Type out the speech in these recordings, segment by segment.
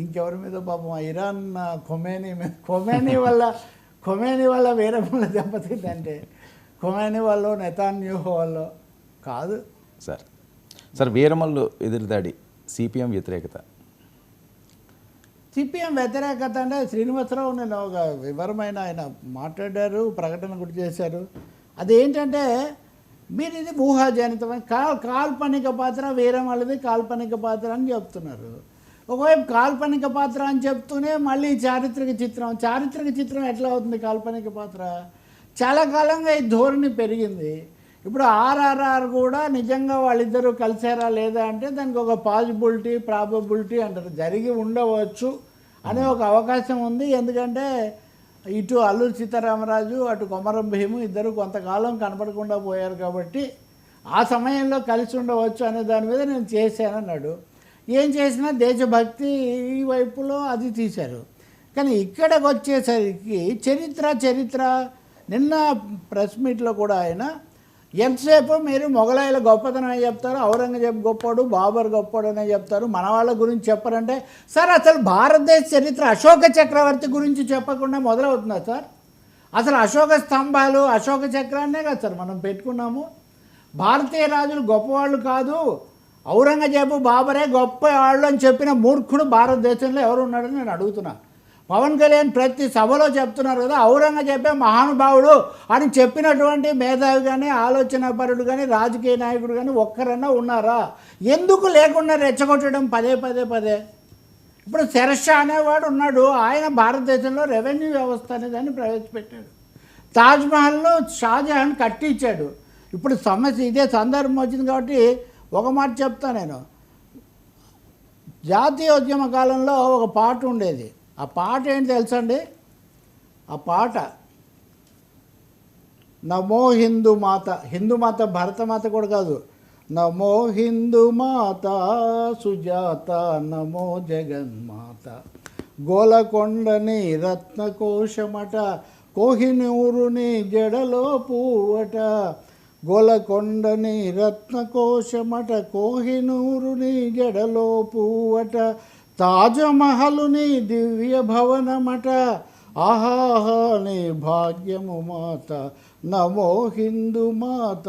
ఇంకెవరి మీద పాపం? ఇరాన్ ఖొమేని మీద. ఖొమేని వల్ల ఖొమేని వల్ల వేరే వల్ల దెబ్బతిందంటే ఖొమేని వాళ్ళు నెతాన్యూహో వాళ్ళు కాదు. సార్ సార్ వీరమల్లు ఎదురుదాడి సిపిఎం వ్యతిరేకత. సిపిఎం వ్యతిరేకత అంటే శ్రీనివాసరావు నేను ఒక వివరమైన ఆయన మాట్లాడారు ప్రకటన కూడా చేశారు. అదేంటంటే మీరు ఇది ఊహాజనితమైన కా కాల్పనిక పాత్ర వేరే వాళ్ళది కాల్పనిక పాత్ర అని చెప్తున్నారు. ఒకవైపు కాల్పనిక పాత్ర అని చెప్తూనే మళ్ళీ చారిత్రక చిత్రం. చారిత్రక చిత్రం ఎట్లా అవుతుంది కాల్పనిక పాత్ర? చాలా కాలంగా ఈ ధోరణి పెరిగింది. ఇప్పుడు ఆర్ఆర్ఆర్ కూడా నిజంగా వాళ్ళిద్దరూ కలిసారా లేదా అంటే దానికి ఒక పాజిబిలిటీ ప్రాబబిలిటీ అంటారు. జరిగి ఉండవచ్చు అనే ఒక అవకాశం ఉంది. ఎందుకంటే ఇటు అల్లూరు సీతారామరాజు అటు కొమరం భీము ఇద్దరు కొంతకాలం కనపడకుండా పోయారు కాబట్టి ఆ సమయంలో కలిసి ఉండవచ్చు అనే దాని మీద నేను చేశాను అన్నాడు ఏం చేసినా దేశభక్తి ఈ వైపులో అది తీశారు. కానీ ఇక్కడికి వచ్చేసరికి చరిత్ర చరిత్ర. నిన్న ప్రెస్ మీట్లో కూడా ఆయన ఎంతసేపు మీరు మొఘలాయల గొప్పతనం అని చెప్తారు ఔరంగజేబ్ గొప్పోడు బాబర్ గొప్పడు అని చెప్తారు మన వాళ్ళ గురించి చెప్పరంటే సార్ అసలు భారతదేశ చరిత్ర అశోక చక్రవర్తి గురించి చెప్పకుండా మొదలవుతుందా సార్? అసలు అశోక స్తంభాలు అశోక చక్రాన్నే కదా సార్ మనం పెట్టుకున్నాము. భారతీయ రాజులు గొప్పవాళ్ళు కాదు ఔరంగజేబు బాబరే గొప్ప వాళ్ళు అని చెప్పిన మూర్ఖుడు భారతదేశంలో ఎవరు ఉన్నాడని నేను అడుగుతున్నా. పవన్ కళ్యాణ్ ప్రతి సభలో చెప్తున్నారు కదా ఔరంగజేబే మహానుభావుడు అని చెప్పినటువంటి మేధావి కానీ ఆలోచనాపరుడు కానీ రాజకీయ నాయకుడు కానీ ఒక్కరన్నా ఉన్నారా? ఎందుకు లేకుండా రెచ్చగొట్టడం పదే పదే పదే? ఇప్పుడు శరషా అనేవాడు ఉన్నాడు ఆయన భారతదేశంలో రెవెన్యూ వ్యవస్థ అనే దాన్ని ప్రవేశపెట్టాడు. తాజ్మహల్ను షాజహాన్ కట్టించాడు. ఇప్పుడు సమస్య ఇదే సందర్భం వచ్చింది కాబట్టి ఒక మాట చెప్తా నేను. జాతీయోద్యమ కాలంలో ఒక పాట ఉండేది. ఆ పాట ఏంటి తెలుసండి? ఆ పాట నమో హిందూ మాత హిందూ మాత భరతమాత కూడా కాదు. నమో హిందూ మాత సుజాత నమో జగన్మాత. గోలకొండని రత్నకోశమట కోహినూరుని జడలో పూవట గోలకొండని రత్నకోశమట కోహినూరుని జడలో పూవట తాజమహలుని దివ్య భవనమట ఆహాహా నీ భాగ్యము మాత నమో హిందూ మాత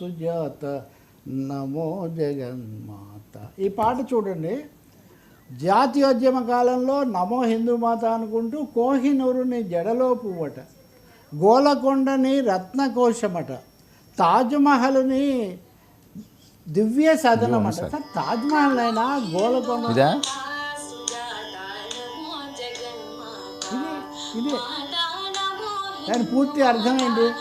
సుజాత నమో జగన్మాత. ఈ పాట చూడండి. జాతీయోద్యమ కాలంలో నమో హిందూ మాత అనుకుంటూ కోహినూరుని జడలో పువ్వట గోలకొండని రత్నకోశమట. తాజ్మహల్ని దివ్య సదనమట సార్ తాజ్మహల్ అయినా గోలకొండ ఇదే? దాని పూర్తి అర్థం ఏంటి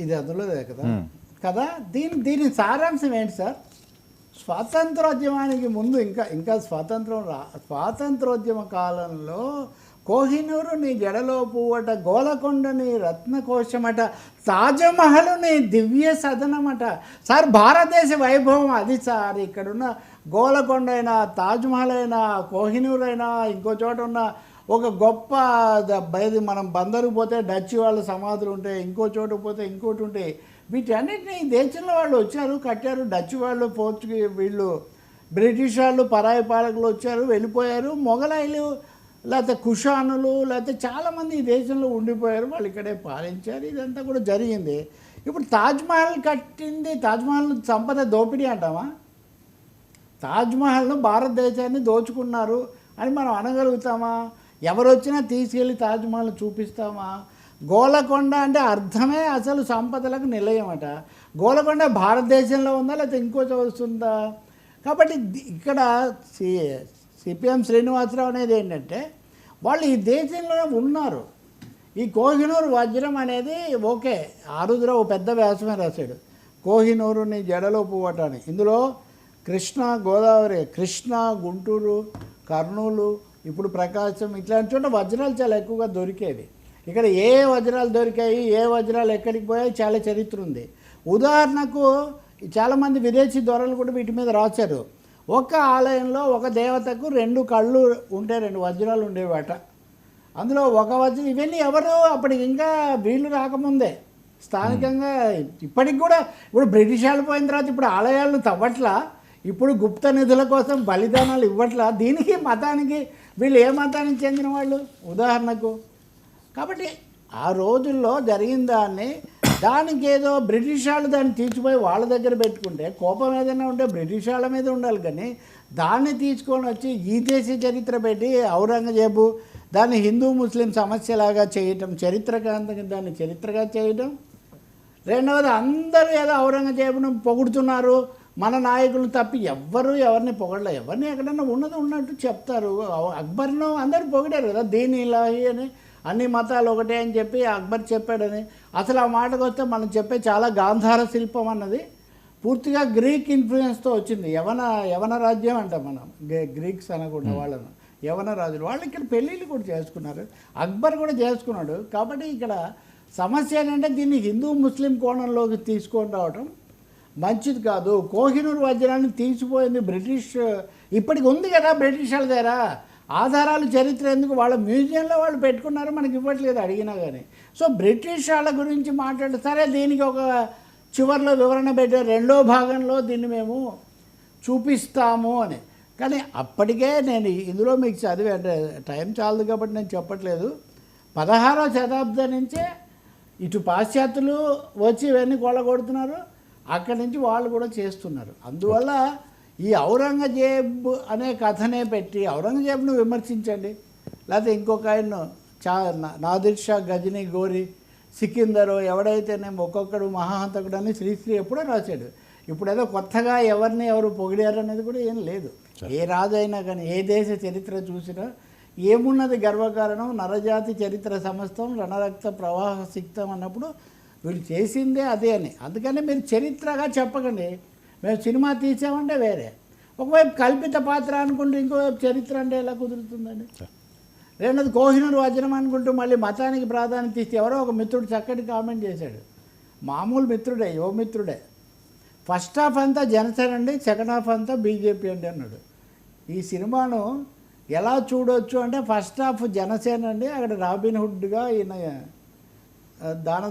ఇది అందులోదే కదా. కదా? దీని దీని సారాంశం ఏంటి సార్? స్వాతంత్రోద్యమానికి ముందు ఇంకా ఇంకా స్వాతంత్రం రా స్వాతంత్రోద్యమ కాలంలో కోహినూరు నీ జడలో పువ్వట గోలకొండ నీ రత్నకోశమట తాజ్మహల్ నీ దివ్య సదనమట. సార్ భారతదేశ వైభవం అది సార్. ఇక్కడున్న గోలకొండ అయినా తాజ్మహల్ అయినా కోహినూర్ అయినా ఇంకో చోట ఉన్న ఒక గొప్ప బయది మనం బందరు పోతే డచ్ వాళ్ళ సమాధులు ఉంటాయి ఇంకో చోట పోతే ఇంకోటి ఉంటాయి. వీటన్నిటిని దేశంలో వాళ్ళు వచ్చారు కట్టారు. డచ్ వాళ్ళు పోర్చుగీ వీళ్ళు బ్రిటిష్ వాళ్ళు పరాయి పాలకులు వచ్చారు వెళ్ళిపోయారు. మొఘలాయిలు లేకపోతే కుషానులు లేకపోతే చాలామంది ఈ దేశంలో ఉండిపోయారు. వాళ్ళు ఇక్కడే పాలించారు. ఇదంతా కూడా జరిగింది. ఇప్పుడు తాజ్మహల్ కట్టింది తాజ్మహల్ సంపద దోపిడీ అంటామా? తాజ్మహల్ను భారతదేశాన్ని దోచుకున్నారు అని మనం అనగలుగుతామా? ఎవరు వచ్చినా తీసుకెళ్ళి తాజ్మహల్ చూపిస్తామా? గోలకొండ అంటే అర్థమే అసలు సంపదలకు నిలయమట. గోలకొండ భారతదేశంలో ఉందా లేకపోతే ఇంకో చోట వస్తుందా కాబట్టి ఇక్కడ సి సిపిఎం శ్రీనివాసరావు అనేది ఏంటంటే వాళ్ళు ఈ దేశంలోనే ఉన్నారు. ఈ కోహినూరు వజ్రం అనేది ఓకే ఆరుద్ర ఓ పెద్ద వ్యాసమే రాశాడు. కోహినూరుని జడలో పువ్వటాన్ని ఇందులో కృష్ణ గోదావరి కృష్ణ గుంటూరు కర్నూలు ఇప్పుడు ప్రకాశం ఇట్లాంటి చోట వజ్రాలు చాలా ఎక్కువగా దొరికేది ఇక్కడ ఏ వజ్రాలు దొరికాయి ఏ వజ్రాలు ఎక్కడికి పోయాయి చాలా చరిత్ర ఉంది. ఉదాహరణకు చాలామంది విదేశీ దొరలు కూడా వీటి మీద రాశారు. ఒక ఆలయంలో ఒక దేవతకు రెండు కళ్ళు ఉంటే రెండు వజ్రాలు ఉండేవాట. అందులో ఒక వజ్రం ఇవన్నీ ఎవరు అప్పటికి ఇంకా వీళ్ళు రాకముందే. స్థానికంగా ఇప్పటికి కూడా ఇప్పుడు బ్రిటిష్ వాళ్ళు పోయిన తర్వాత ఇప్పుడు ఆలయాలను తవ్వట్లా ఇప్పుడు గుప్త నిధుల కోసం బలిదానాలు ఇవ్వట్లా దీనికి మతానికి వీళ్ళు ఏ మతానికి చెందిన వాళ్ళు? ఉదాహరణకు కాబట్టి ఆ రోజుల్లో జరిగిన దాన్ని దానికి ఏదో బ్రిటిష్ వాళ్ళు దాన్ని తీసిపోయి వాళ్ళ దగ్గర పెట్టుకుంటే కోపం ఏదైనా ఉంటే బ్రిటిష్ వాళ్ళ మీద ఉండాలి కానీ దాన్ని తీసుకొని వచ్చి ఈ దేశ చరిత్ర పెట్టి ఔరంగజేబు దాన్ని హిందూ ముస్లిం సమస్యలాగా చేయటం చరిత్రకాంతంగా దాన్ని చరిత్రగా చేయటం రెండవది అందరూ ఏదో ఔరంగజేబును పొగుడుతున్నారు. మన నాయకులు తప్పి ఎవ్వరు ఎవరిని పొగడలే. ఎవరిని ఎక్కడన్నా ఉన్నది ఉన్నట్టు చెప్తారు. అక్బర్ను అందరూ పొగిడారు కదా దీని ఇలాహి అని అన్ని మతాలు ఒకటే అని చెప్పి అక్బర్ చెప్పాడని. అసలు ఆ మాటకు వస్తే మనం చెప్పే చాలా గాంధార శిల్పం అన్నది. పూర్తిగా గ్రీక్ ఇన్ఫ్లుయెన్స్తో వచ్చింది. యవన యవన రాజ్యం అంటాం మనం. గ్రీ- గ్రీక్స్ అనకుండా వాళ్ళను. యవన రాజులు. వాళ్ళు ఇక్కడ పెళ్ళిళ్ళు కూడా చేసుకున్నారు. అక్బర్ కూడా చేసుకున్నాడు. కాబట్టి ఇక్కడ సమస్య ఏంటంటే దీన్ని హిందూ ముస్లిం కోణంలోకి తీసుకొని రావటం మంచిది కాదు. కోహినూర్ వజ్రాన్ని తీసిపోయింది బ్రిటిష్ ఇప్పటికి ఉంది కదా బ్రిటిష్ వాళ్ళ దగ్గర ఆధారాలు చరిత్ర ఎందుకు? వాళ్ళ మ్యూజియంలో వాళ్ళు పెట్టుకున్నారు మనకి ఇవ్వట్లేదు అడిగినా కానీ సో బ్రిటిష్ వాళ్ళ గురించి మాట్లాడితే సరే దీనికి ఒక చివరిలో వివరణ పెట్టారు. రెండో భాగంలో దీన్ని మేము చూపిస్తాము అని. కానీ అప్పటికే నేను ఇందులో మీకు చదివే టైం చాలదు కాబట్టి నేను చెప్పట్లేదు. పదహారవ శతాబ్దం నుంచే ఇటు పాశ్చాత్యులు వచ్చి ఇవన్నీ కొల్లగొడుతున్నారు. అక్కడి నుంచి వాళ్ళు కూడా చేస్తున్నారు. అందువల్ల ఈ ఔరంగజేబ్ అనే కథనే పెట్టి ఔరంగజేబ్ను విమర్శించండి. లేకపోతే ఇంకొక ఆయన్ను చా నాదిర్ షా గజనీ గోరి సికిందరు ఎవడైతేనేమో ఒక్కొక్కడు మహాహంతకుడు అని శ్రీశ్రీ ఎప్పుడో రాశాడు. ఇప్పుడు ఏదో కొత్తగా ఎవరిని ఎవరు పొగిడారు అనేది కూడా ఏం లేదు. ఏ రాజు అయినా కానీ ఏ దేశ చరిత్ర చూసినా ఏమున్నది గర్వకారణం నరజాతి చరిత్ర సమస్తం రణరక్త ప్రవాహ సిక్తం అన్నప్పుడు వీళ్ళు చేసిందే అదే అని. అందుకని మీరు చరిత్రగా చెప్పకండి. మేము సినిమా తీసామంటే వేరే. ఒకవైపు కల్పిత పాత్ర అనుకుంటే ఇంకోవైపు చరిత్ర అంటే ఎలా కుదురుతుందండి? రెండోది కోహినూరు వజ్రం అనుకుంటూ మళ్ళీ మతానికి ప్రాధాన్యత ఇస్తే ఎవరో ఒక మిత్రుడు చక్కటి కామెంట్ చేశాడు. మామూలు మిత్రుడే యువ మిత్రుడే. ఫస్ట్ హాఫ్ అంతా జనసేన అండి సెకండ్ హాఫ్ అంతా బీజేపీ అండి అన్నాడు. ఈ సినిమాను ఎలా చూడొచ్చు అంటే ఫస్ట్ హాఫ్ జనసేన అండి అక్కడ రాబిన్ హుడ్గా ఈయన దాన